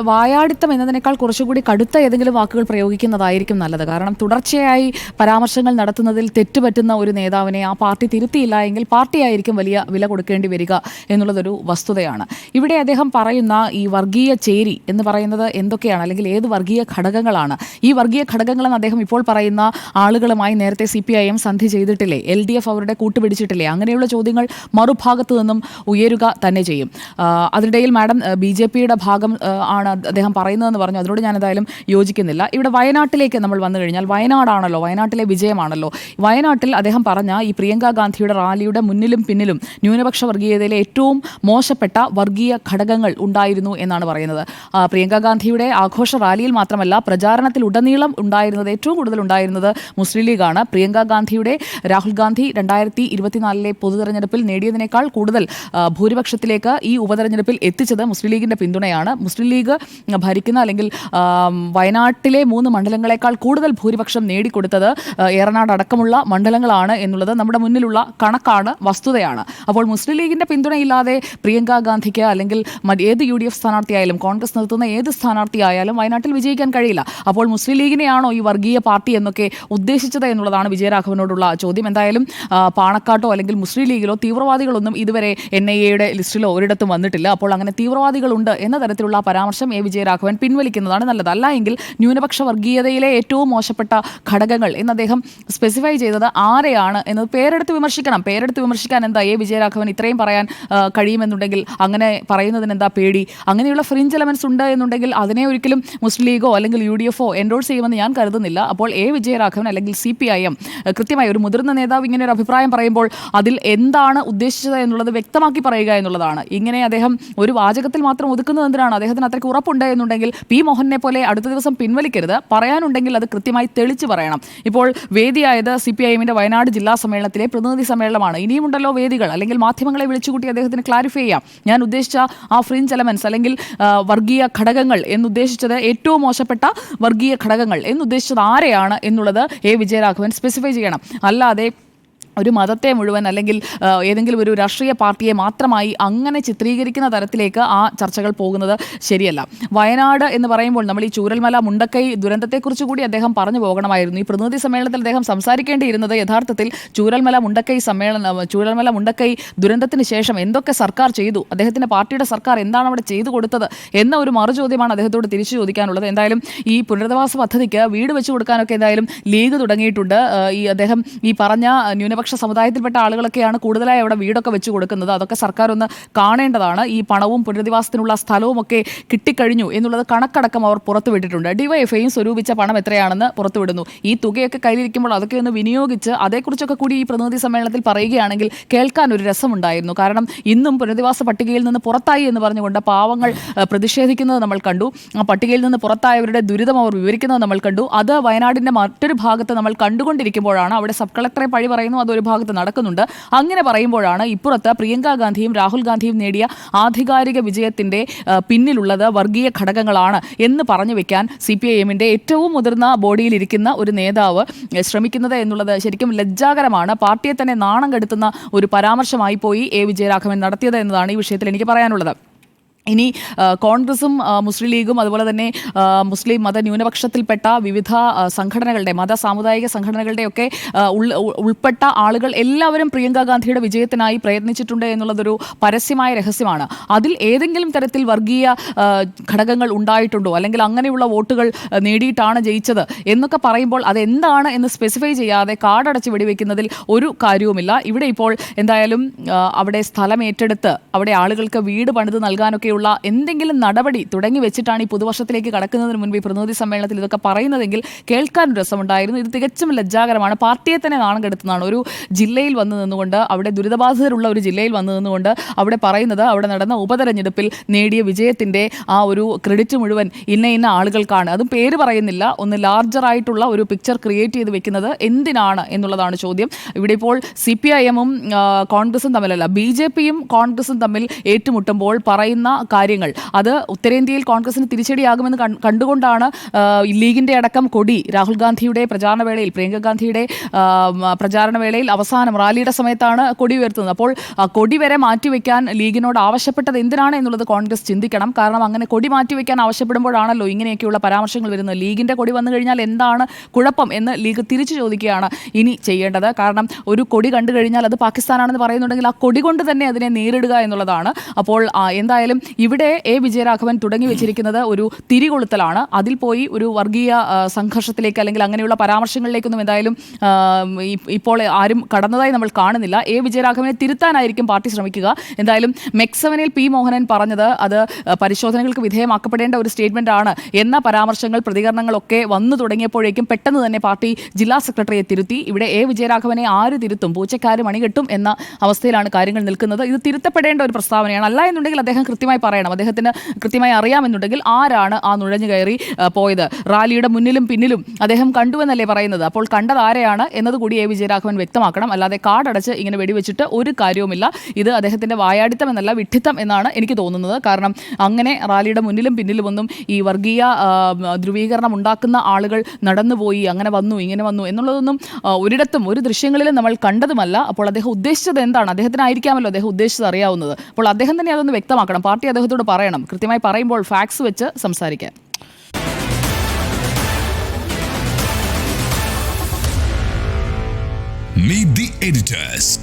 വായാടിത്തം എന്നതിനേക്കാൾ കുറച്ചുകൂടി കടുത്ത ഏതെങ്കിലും വാക്കുകൾ പ്രയോഗിക്കുന്നതായിരിക്കും നല്ലത്. കാരണം തുടർച്ചയായി പരാമർശങ്ങൾ നടത്തുന്നതിൽ തെറ്റുപറ്റുന്ന ഒരു നേതാവിനെ ആ പാർട്ടി തിരുത്തിയില്ല എങ്കിൽ പാർട്ടിയായിരിക്കും വലിയ വില കൊടുക്കേണ്ടി വരിക എന്നുള്ളതൊരു വസ്തുതയാണ്. ഇവിടെ അദ്ദേഹം പറയുന്ന ഈ വർഗീയ ചേരി എന്ന് പറയുന്നത് എന്തൊക്കെയാണ്? അല്ലെങ്കിൽ ഏത് വർഗീയ ഘടകങ്ങളാണ്? ഈ വർഗീയ ഘടകങ്ങളെന്ന് അദ്ദേഹം ഇപ്പോൾ പറയുന്ന ആളുകളുമായി നേരത്തെ സി പി ഐ എം സന്ധി ചെയ്തിട്ടില്ലേ? എൽ ഡി എഫ് അവരുടെ കൂട്ടുപിടിച്ചിട്ടില്ലേ? അങ്ങനെയുള്ള ചോദ്യങ്ങൾ മറുഭാഗത്തു നിന്നും ഉയരുക തന്നെ ചെയ്യും. അതിനിടയിൽ മാഡം ബി ജെ പിയുടെ ഭാഗം ആ, ആണ് അദ്ദേഹം പറയുന്നതെന്ന് പറഞ്ഞു. അതിനോട് ഞാൻ എന്തായാലും യോജിക്കുന്നില്ല. ഇവിടെ വയനാട്ടിലേക്ക് നമ്മൾ വന്നു കഴിഞ്ഞാൽ വയനാടാണല്ലോ വയനാട്ടിലെ വിജയമാണല്ലോ. വയനാട്ടിൽ അദ്ദേഹം പറഞ്ഞ ഈ പ്രിയങ്ക ഗാന്ധിയുടെ റാലിയുടെ മുന്നിലും പിന്നിലും ന്യൂനപക്ഷ വർഗീയതയിലെ ഏറ്റവും മോശപ്പെട്ട വർഗീയ ഘടകങ്ങൾ ഉണ്ടായിരുന്നു എന്നാണ് പറയുന്നത്. പ്രിയങ്ക ഗാന്ധിയുടെ ആഘോഷ റാലിയിൽ മാത്രമല്ല പ്രചാരണത്തിൽ ഉടനീളം ഉണ്ടായിരുന്നത് ഏറ്റവും കൂടുതൽ ഉണ്ടായിരുന്നത് മുസ്ലിം ലീഗാണ്. പ്രിയങ്ക ഗാന്ധിയുടെ രാഹുൽ ഗാന്ധി രണ്ടായിരത്തി ഇരുപത്തിനാലിലെ പൊതു തെരഞ്ഞെടുപ്പിൽ നേടിയതിനേക്കാൾ കൂടുതൽ ഭൂരിപക്ഷത്തിലേക്ക് ഈ ഉപതെരഞ്ഞെടുപ്പിൽ എത്തിച്ചത് മുസ്ലിം ലീഗിന്റെ പിന്തുണയാണ്. മുസ്ലിം ലീഗ് ഭരിക്കുന്ന അല്ലെങ്കിൽ വയനാട്ടിലെ മൂന്ന് മണ്ഡലങ്ങളെക്കാൾ കൂടുതൽ ഭൂരിപക്ഷം നേടിക്കൊടുത്തത് ഏറനാട് അടക്കമുള്ള മണ്ഡലങ്ങളാണ് എന്നുള്ളത് നമ്മുടെ മുന്നിലുള്ള കണക്കാണ് വസ്തുതയാണ്. അപ്പോൾ മുസ്ലിം ലീഗിന്റെ പിന്തുണയില്ലാതെ പ്രിയങ്ക ഗാന്ധിക്ക് അല്ലെങ്കിൽ ഏത് യു ഡി എഫ് സ്ഥാനാർത്ഥിയായാലും കോൺഗ്രസ് നിർത്തുന്ന ഏത് സ്ഥാനാർത്ഥിയായാലും വയനാട്ടിൽ വിജയിക്കാൻ കഴിയില്ല. അപ്പോൾ മുസ്ലിം ലീഗിനെയാണോ ഈ വർഗീയ പാർട്ടി എന്നൊക്കെ ഉദ്ദേശിച്ചത് എന്നുള്ളതാണ് വിജയരാഘവനോടുള്ള ചോദ്യം. എന്തായാലും പാണക്കാട്ടോ അല്ലെങ്കിൽ മുസ്ലിം ലീഗിലോ തീവ്രവാദികളൊന്നും ഇതുവരെ എൻ ഐ എയുടെ ലിസ്റ്റിലോ ഒരിടത്തും വന്നിട്ടില്ല. അപ്പോൾ അങ്ങനെ തീവ്രവാദികളുണ്ട് എന്ന തരത്തിലുള്ള പരാമർശം എ. വിജയരാഘവൻ പിൻവലിക്കുന്നതാണ് നല്ലത്. അല്ല എങ്കിൽ ന്യൂനപക്ഷ വർഗീയതയിലെ ഏറ്റവും മോശപ്പെട്ട ഘടകങ്ങൾ എന്ന് അദ്ദേഹം സ്പെസിഫൈ ചെയ്തത് ആരെയാണ് എന്നത് പേരെടുത്ത് വിമർശിക്കണം. പേരെടുത്ത് വിമർശിക്കാൻ എന്താ എ. വിജയരാഘവൻ ഇത്രയും പറയാൻ കഴിയുമെന്നുണ്ടെങ്കിൽ അങ്ങനെ പറയുന്നതിന് എന്താ പേടി? അങ്ങനെയുള്ള ഫ്രിഞ്ച് എലമെന്റ്സ് ഉണ്ട് എന്നുണ്ടെങ്കിൽ അതിനെ ഒരിക്കലും മുസ്ലിം ലീഗോ അല്ലെങ്കിൽ യു ഡി എഫോ എൻഡോഴ്സ് ചെയ്യുമെന്ന് ഞാൻ കരുതുന്നില്ല. അപ്പോൾ എ. വിജയരാഘവൻ അല്ലെങ്കിൽ സി പി ഐ എം കൃത്യമായി ഒരു മുതിർന്ന നേതാവ് ഇങ്ങനെ ഒരു അഭിപ്രായം പറയുമ്പോൾ അതിൽ എന്താണ് ഉദ്ദേശിച്ചത് എന്നുള്ളത് വ്യക്തമാക്കി പറയുക എന്നുള്ളതാണ്. ഇങ്ങനെ അദ്ദേഹം ഒരു വാചകത്തിൽ മാത്രം ഒതുക്കുന്നത് എന്തിനാണ്? അദ്ദേഹത്തിന് അത്രയ്ക്ക് ഉറപ്പുണ്ട് എന്നുണ്ടെങ്കിൽ പി മോഹനെ പോലെ അടുത്ത ദിവസം പിൻവലിക്കരുത്. പറയാനുണ്ടെങ്കിൽ അത് കൃത്യമായി തെളിച്ച് പറയണം. ഇപ്പോൾ വേദിയായത് സി പി ഐ വയനാട് ജില്ലാ സമ്മേളനത്തിലെ പ്രതിനിധി സമ്മേളനമാണ്. ഇനിയുമുണ്ടല്ലോ വേദികൾ. അല്ലെങ്കിൽ മാധ്യമങ്ങളെ വിളിച്ചുകൂട്ടി അദ്ദേഹത്തിന് ക്ലാരിഫൈ ചെയ്യാം. ഞാൻ ഉദ്ദേശിച്ച ആ ഫ്രിഞ്ച് എലമെന്റ്സ് അല്ലെങ്കിൽ വർഗീയ ഘടകങ്ങൾ എന്നുദ്ദേശിച്ചത് ഏറ്റവും മോശപ്പെട്ട വർഗീയ ഘടകങ്ങൾ എന്നുദ്ദേശിച്ചത് ആരെയാണ് എന്നുള്ളത് എ. വിജയരാഘവൻ സ്പെസിഫൈ ചെയ്യണം. അല്ലാതെ ഒരു മതത്തെ മുഴുവൻ അല്ലെങ്കിൽ ഏതെങ്കിലും ഒരു രാഷ്ട്രീയ പാർട്ടിയെ മാത്രമായി അങ്ങനെ ചിത്രീകരിക്കുന്ന തരത്തിലേക്ക് ആ ചർച്ചകൾ പോകുന്നത് ശരിയല്ല. വയനാട് എന്ന് പറയുമ്പോൾ നമ്മൾ ഈ ചൂരൽമല മുണ്ടക്കൈ ദുരന്തത്തെക്കുറിച്ച് കൂടി അദ്ദേഹം പറഞ്ഞു പോകണമായിരുന്നു. ഈ പ്രതിനിധി സമ്മേളനത്തിൽ അദ്ദേഹം സംസാരിക്കേണ്ടിയിരുന്നത് യഥാർത്ഥത്തിൽ ചൂരൽമല മുണ്ടക്കൈ സമ്മേളനം ചൂരൽമല മുണ്ടക്കൈ ദുരന്തത്തിന് ശേഷം എന്തൊക്കെ സർക്കാർ ചെയ്തു? അദ്ദേഹത്തിന്റെ പാർട്ടിയുടെ സർക്കാർ എന്താണ് അവിടെ ചെയ്തു കൊടുത്തത്? എന്ന ഒരു മറുചോദ്യമാണ് അദ്ദേഹത്തോട് തിരിച്ചു ചോദിക്കാനുള്ളത്. എന്തായാലും ഈ പുനരധിവാസ പദ്ധതിക്ക് വീട് വെച്ചു കൊടുക്കാനൊക്കെ എന്തായാലും ലീഗ് തുടങ്ങിയിട്ടുണ്ട്. ഈ അദ്ദേഹം ഈ പറഞ്ഞ ന്യൂനപക്ഷ സമുദായത്തിൽപ്പെട്ട ആളുകളൊക്കെയാണ് കൂടുതലായി അവിടെ വീടൊക്കെ വെച്ച് കൊടുക്കുന്നത്. അതൊക്കെ സർക്കാർ ഒന്ന് കാണേണ്ടതാണ്. ഈ പണവും പുനരധിവാസത്തിനുള്ള സ്ഥലവും ഒക്കെ കിട്ടിക്കഴിഞ്ഞു എന്നുള്ളത് കണക്കടക്കം അവർ പുറത്തുവിട്ടിട്ടുണ്ട്. ഡിവൈഎഫ്ഐയും സ്വരൂപിച്ച പണം എത്രയാണെന്ന് പുറത്തുവിടുന്നു. ഈ തുകയൊക്കെ കയ്യിലിരിക്കുമ്പോൾ അതൊക്കെ ഒന്ന് വിനിയോഗിച്ച് അതേക്കുറിച്ചൊക്കെ കൂടി ഈ പ്രതിനിധി സമ്മേളനത്തിൽ പറയുകയാണെങ്കിൽ കേൾക്കാൻ ഒരു രസമുണ്ടായിരുന്നു. കാരണം ഇന്നും പുനരധിവാസ പട്ടികയിൽ നിന്ന് പുറത്തായി എന്ന് പറഞ്ഞുകൊണ്ട് പാവങ്ങൾ പ്രതിഷേധിക്കുന്നത് നമ്മൾ കണ്ടു. ആ പട്ടികയിൽ നിന്ന് പുറത്തായവരുടെ ദുരിതം അവർ വിവരിക്കുന്നത് നമ്മൾ കണ്ടു. അത് വയനാടിന്റെ മറ്റൊരു ഭാഗത്ത് നമ്മൾ കണ്ടുകൊണ്ടിരിക്കുമ്പോഴാണ് അവിടെ സബ് കളക്ടറെ പഴി പറയുന്നു അതൊരു ഭാഗത്ത് നടക്കുന്നുണ്ട്. അങ്ങനെ പറയുമ്പോഴാണ് ഇപ്പുറത്ത് പ്രിയങ്ക ഗാന്ധിയും രാഹുൽ ഗാന്ധിയും നേടിയ ആധികാരിക വിജയത്തിന്റെ പിന്നിലുള്ളത് വർഗീയ ഘടകങ്ങളാണ് എന്ന് പറഞ്ഞു വെക്കാൻ സി പി ഐ എമ്മിന്റെ ഏറ്റവും മുതിർന്ന ബോഡിയിലിരിക്കുന്ന ഒരു നേതാവ് ശ്രമിക്കുന്നത് എന്നുള്ളത് ശരിക്കും ലജ്ജാകരമാണ്. പാർട്ടിയെ തന്നെ നാണം കെടുത്തുന്ന ഒരു പരാമർശമായി പോയി എ വിജയരാഘവൻ നടത്തിയത് എന്നതാണ് ഈ വിഷയത്തിൽ എനിക്ക് പറയാനുള്ളത്. ഇനി കോൺഗ്രസും മുസ്ലിം ലീഗും അതുപോലെ തന്നെ മുസ്ലിം മത ന്യൂനപക്ഷത്തിൽപ്പെട്ട വിവിധ സംഘടനകളുടെ മത സാമുദായിക സംഘടനകളുടെയൊക്കെ ഉൾപ്പെട്ട ആളുകൾ എല്ലാവരും പ്രിയങ്ക ഗാന്ധിയുടെ വിജയത്തിനായി പ്രയത്നിച്ചിട്ടുണ്ട് എന്നുള്ളതൊരു പരസ്യമായ രഹസ്യമാണ്. അതിൽ ഏതെങ്കിലും തരത്തിൽ വർഗീയ ഘടകങ്ങൾ ഉണ്ടായിട്ടുണ്ടോ? അല്ലെങ്കിൽ അങ്ങനെയുള്ള വോട്ടുകൾ നേടിയിട്ടാണ് ജയിച്ചത്? എന്നൊക്കെ പറയുമ്പോൾ അതെന്താണ് എന്ന് സ്പെസിഫൈ ചെയ്യാതെ കാർഡടച്ച് വെടിവെക്കുന്നതിൽ ഒരു കാര്യവുമില്ല. ഇവിടെ ഇപ്പോൾ എന്തായാലും അവിടെ സ്ഥലം ഏറ്റെടുത്ത് അവിടെ ആളുകൾക്ക് വീട് പണിത് നൽകാനൊക്കെയുള്ള എന്തെങ്കിലും നടപടി തുടങ്ങി വെച്ചിട്ടാണ് ഈ പുതുവർഷത്തിലേക്ക് കടക്കുന്നതിന് മുൻപ് ഈ പ്രതിനിധി സമ്മേളനത്തിൽ ഇതൊക്കെ പറയുന്നതെങ്കിൽ കേൾക്കാൻ രസമുണ്ടായിരുന്നു. ഇത് തികച്ചും ലജ്ജാകരമാണ്. പാർട്ടിയെ തന്നെ നാണം കെടുത്തുന്നതാണ് ഒരു ജില്ലയിൽ വന്നു നിന്നുകൊണ്ട് അവിടെ ദുരിതബാധിതരുള്ള ഒരു ജില്ലയിൽ വന്നു നിന്നുകൊണ്ട് അവിടെ പറയുന്നത് അവിടെ നടന്ന ഉപതെരഞ്ഞെടുപ്പിൽ നേടിയ വിജയത്തിന്റെ ആ ഒരു ക്രെഡിറ്റ് മുഴുവൻ ഇന്ന ഇന്ന ആളുകൾക്കാണ്. അതും പേര് പറയുന്നില്ല. ഒന്ന് ലാർജറായിട്ടുള്ള ഒരു പിക്ചർ ക്രിയേറ്റ് ചെയ്ത് വെക്കുന്നത് എന്തിനാണ് എന്നുള്ളതാണ് ചോദ്യം. ഇവിടെ ഇപ്പോൾ സി പി ഐ എമ്മും കോൺഗ്രസും തമ്മിലല്ല ബി ജെ പിയും കോൺഗ്രസും തമ്മിൽ ഏറ്റുമുട്ടുമ്പോൾ പറയുന്ന കാര്യങ്ങൾ. അത് ഉത്തരേന്ത്യയിൽ കോൺഗ്രസിന് തിരിച്ചടിയാകുമെന്ന് കണ്ടുകൊണ്ടാണ് ലീഗിന്റെ അടക്കം കൊടി രാഹുൽ ഗാന്ധിയുടെ പ്രചാരണ വേളയിൽ പ്രിയങ്ക ഗാന്ധിയുടെ പ്രചാരണ വേളയിൽ അവസാനം റാലിയുടെ സമയത്താണ് കൊടി ഉയർത്തുന്നത്. അപ്പോൾ കൊടി വരെ മാറ്റിവെക്കാൻ ലീഗിനോട് ആവശ്യപ്പെട്ടത് എന്തിനാണ് എന്നുള്ളത് കോൺഗ്രസ് ചിന്തിക്കണം. കാരണം അങ്ങനെ കൊടി മാറ്റിവെക്കാൻ ആവശ്യപ്പെടുമ്പോഴാണല്ലോ ഇങ്ങനെയൊക്കെയുള്ള പരാമർശങ്ങൾ വരുന്നത്. ലീഗിന്റെ കൊടി വന്നു കഴിഞ്ഞാൽ എന്താണ് കുഴപ്പം എന്ന് ലീഗ് തിരിച്ചു ചോദിക്കുകയാണ് ഇനി ചെയ്യേണ്ടത്. കാരണം ഒരു കൊടി കണ്ടു കഴിഞ്ഞാൽ അത് പാകിസ്ഥാനാണെന്ന് പറയുന്നുണ്ടെങ്കിൽ ആ കൊടി കൊണ്ട് തന്നെ അതിനെ നേരിടുക എന്നുള്ളതാണ്. അപ്പോൾ എന്തായാലും ഇവിടെ എ. വിജയരാഘവൻ തുടങ്ങി വെച്ചിരിക്കുന്നത് ഒരു തിരികൊളുത്തലാണ്. അതിൽ പോയി ഒരു വർഗീയ സംഘർഷത്തിലേക്ക് അല്ലെങ്കിൽ അങ്ങനെയുള്ള പരാമർശങ്ങളിലേക്കൊന്നും എന്തായാലും ഇപ്പോൾ ആരും കടന്നതായി നമ്മൾ കാണുന്നില്ല. എ. വിജയരാഘവനെ തിരുത്താനായിരിക്കും പാർട്ടി ശ്രമിക്കുക. എന്തായാലും മെക്സവനിൽ പി. മോഹനൻ പറഞ്ഞത് അത് പരിശോധനകൾക്ക് വിധേയമാക്കപ്പെടേണ്ട ഒരു സ്റ്റേറ്റ്മെന്റ് ആണ് എന്ന പരാമർശങ്ങൾ പ്രതികരണങ്ങളൊക്കെ വന്നു തുടങ്ങിയപ്പോഴേക്കും പെട്ടെന്ന് തന്നെ പാർട്ടി ജില്ലാ സെക്രട്ടറിയെ തിരുത്തി. ഇവിടെ എ. വിജയരാഘവനെ ആര് തിരുത്തും? പൂച്ചക്കാര് മണികെട്ടും എന്ന അവസ്ഥയിലാണ് കാര്യങ്ങൾ നിൽക്കുന്നത്. ഇത് തിരുത്തപ്പെടേണ്ട ഒരു പ്രസ്താവനയാണ്. അല്ല എന്നുണ്ടെങ്കിൽ അദ്ദേഹം കൃത്യമായി പറയണം. അദ്ദേഹത്തിന് കൃത്യമായി അറിയാമെന്നുണ്ടെങ്കിൽ ആരാണ് ആ നുഴഞ്ഞു കയറി പോയത്? റാലിയുടെ മുന്നിലും പിന്നിലും അദ്ദേഹം കണ്ടുവെന്നല്ലേ പറയുന്നത്. അപ്പോൾ കണ്ടത് ആരെയാണ് എന്നതുകൂടി എ വിജയരാഘവൻ വ്യക്തമാക്കണം. അല്ലാതെ കാടടച്ച് ഇങ്ങനെ വെടിവെച്ചിട്ട് ഒരു കാര്യവുമില്ല. ഇത് അദ്ദേഹത്തിന്റെ വായാടിത്തം എന്നല്ല വിഡ്ഢിത്തം എന്നാണ് എനിക്ക് തോന്നുന്നത്. കാരണം അങ്ങനെ റാലിയുടെ മുന്നിലും പിന്നിലും ഒന്നും ഈ വർഗീയ ധ്രുവീകരണം ഉണ്ടാക്കുന്ന ആളുകൾ നടന്നുപോയി അങ്ങനെ വന്നു ഇങ്ങനെ വന്നു എന്നുള്ളതൊന്നും ഒരിടത്തും ഒരു ദൃശ്യങ്ങളിലും നമ്മൾ കണ്ടതുമല്ല. അപ്പോൾ അദ്ദേഹം ഉദ്ദേശിച്ചത് എന്താണ്? അദ്ദേഹത്തിനായിരിക്കാമല്ലോ അദ്ദേഹം ഉദ്ദേശിച്ചത് അറിയാവുന്നത്. അപ്പോൾ അദ്ദേഹം തന്നെ അതൊന്ന് വ്യക്തമാക്കണം. പാർട്ടി അദ്ദേഹത്തോട് പറയണം കൃത്യമായി പറയുമ്പോൾ ഫാക്സ് വെച്ച് സംസാരിക്കാൻ Meet the editors.